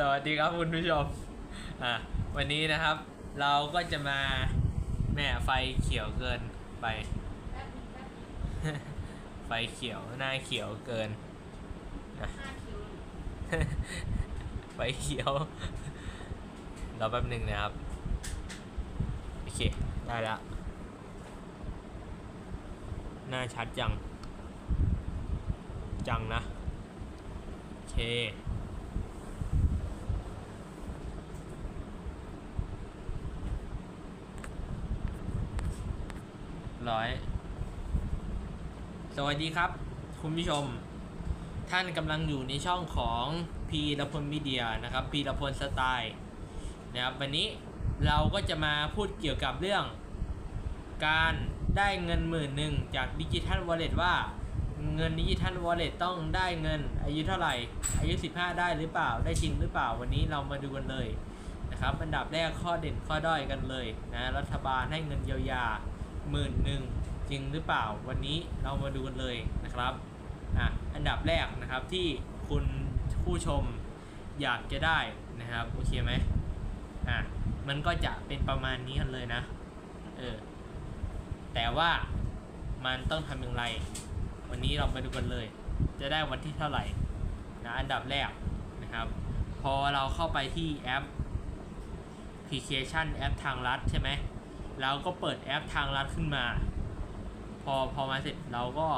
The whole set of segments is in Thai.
สวัสดีครับคุณผู้ชมอะวันนี้นะครับ เราก็จะมาแม่ไฟเขียวเกินไป ไฟเขียวหน้าเขียวเกินนะไฟเขียวรอแป๊บหนึ่งนะครับ โอเค ได้แล้วหน้าชัดจัง จังนะ โอเค ร้อย สวัสดีครับ คุณผู้ชม ท่านกำลังอยู่ในช่องของพีรพลมีเดียนะครับพีรพลสไตล์นะครับวันนี้เราก็จะมาพูดเกี่ยวกับเรื่อง การได้เงินหมื่นหนึ่งจากดิจิทัลวอลเล็ตว่าเงินดิจิทัลวอลเล็ตต้องได้เงินอายุเท่าไหร่ อายุ 15 ได้หรือเปล่าได้จริงหรือเปล่าวันนี้เรามาดูกันเลยนะครับอันดับแรกข้อเด่นข้อด้อยกันเลยนะรัฐบาลให้เงินเยียวยา หมื่นหนึ่งจริงหรือเปล่าวันนี้เรามาดูกันเลยนะครับอะอันดับแรกนะครับที่คุณผู้ชมอยากจะได้นะครับโอเคไหมอะมันก็จะเป็นประมาณนี้กันเลยนะเออแต่ว่ามันต้องทำอย่างไร วันนี้เราไปดูกันเลย จะได้วันที่เท่าไหร่นะอันดับแรกนะครับ พอเราเข้าไปที่แอปพลิเคชันแอปทางรัฐใช่ไหม เราก็เปิดแอปทางรัฐขึ้นมา พอพอมาเสร็จเราก็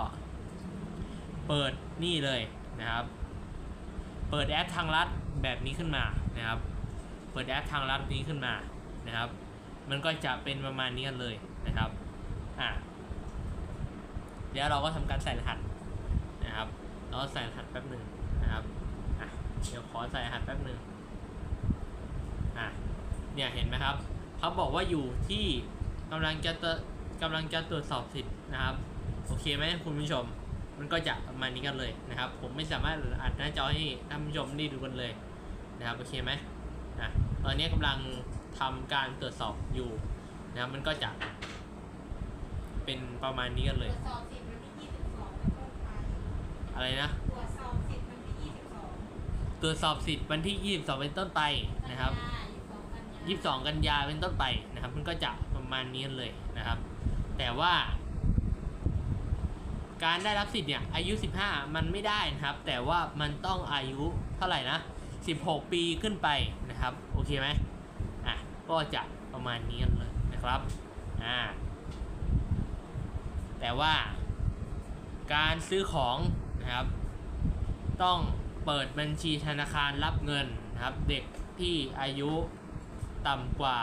เปิดนี่เลยนะครับ เปิดแอปทางรัฐแบบนี้ขึ้นมานะครับ เปิดแอปทางรัฐนี้ขึ้นมานะครับ มันก็จะเป็นประมาณนี้กันเลยนะครับอะเดี๋ยวเราก็ทำการใส่รหัสนะครับ เราใส่รหัสแป๊บหนึ่งนะครับอะเดี๋ยวขอใส่รหัสแป๊บหนึ่งอะเนี่ยเห็นไหมครับ เขาบอกว่าอยู่ที่กำลังจะเตกำลังจะตรวจสอบสิทธิ์นะครับ โอเคไหมคุณผู้ชม มันก็จะประมาณนี้กันเลยนะครับ ผมไม่สามารถอัดหน้าจอให้ท่านผู้ชมได้ดูกันเลยนะครับโอเคไหมอะตอนนี้กำลังทำการตรวจสอบอยู่นะครับมันก็จะ เป็นประมาณนี้กันเลยตรวจสอบสิทธิ์วันที่22เป็นต้นไปอะไรนะตรวจสอบสิทธิ์วันที่22ตรวจสอบสิทธิ์วันที่ 22 เป็นต้นไปนะครับ 22 กันยาเป็นต้นไปนะครับ มันก็จะประมาณนี้เลยนะครับ แต่ว่า การได้รับสิทธิ์เนี่ยอายุ 15 มันไม่ได้นะครับ แต่ว่ามันต้องอายุเท่าไหร่นะ 16 ปีขึ้นไปนะครับ โอเคไหมอะก็จะประมาณนี้เลยนะครับอ่าแต่ว่าการซื้อของนะครับ ต้องเปิดบัญชีธนาคารรับเงินนะครับ เด็กที่อายุ ต่ำกว่า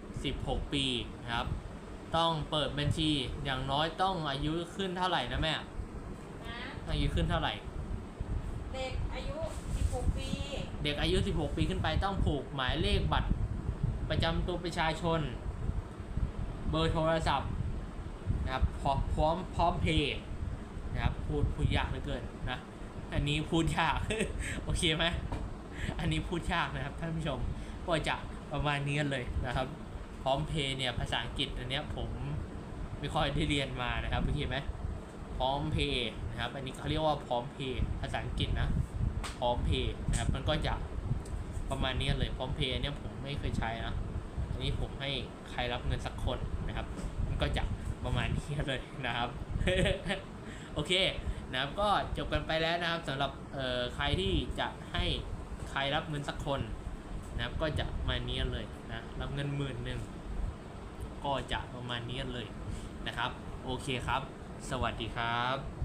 16 ปีนะครับ ต้องเปิดบัญชีอย่างน้อยต้องอายุขึ้นเท่าไหร่นะแม่นะอายุขึ้นเท่าไหร่ เด็กอายุ 16 ปี เด็กอายุ 16 ปีขึ้นไปต้องผูกหมายเลขบัตร ประจำตัวประชาชน เบอร์โทรศัพท์นะครับพร้อมพร้อมพร้อมเพย์นะครับพูดพูดยากเหลือเกินนะอันนี้พูดยาก โอเคไหมอันนี้พูดยากนะครับท่านผู้ชมก็จะ ประมาณนี้กันเลยนะครับ พร้อมเพย์เนี่ยภาษาอังกฤษอันเนี้ยผมไม่ค่อยได้เรียนมานะครับโอเคไหมพร้อมเพย์นะครับ อันนี้เขาเรียกว่าพร้อมเพย์ภาษาอังกฤษนะ พร้อมเพย์นะครับมันก็จะประมาณนี้เลยพร้อมเพย์เนี่ยผมไม่เคยใช้นะอันนี้ผมให้ใครรับเงินสักคนนะครับ มันก็จะประมาณนี้เลยนะครับโอเคนะครับก็จบกันไปแล้วนะครับสำหรับเอ่อใครที่จะให้ใครรับเงินสักคน นะก็จะประมาณนี้เลยนะรับเงินหมื่นหนึ่งก็จะประมาณนี้เลยนะครับ โอเคครับ สวัสดีครับ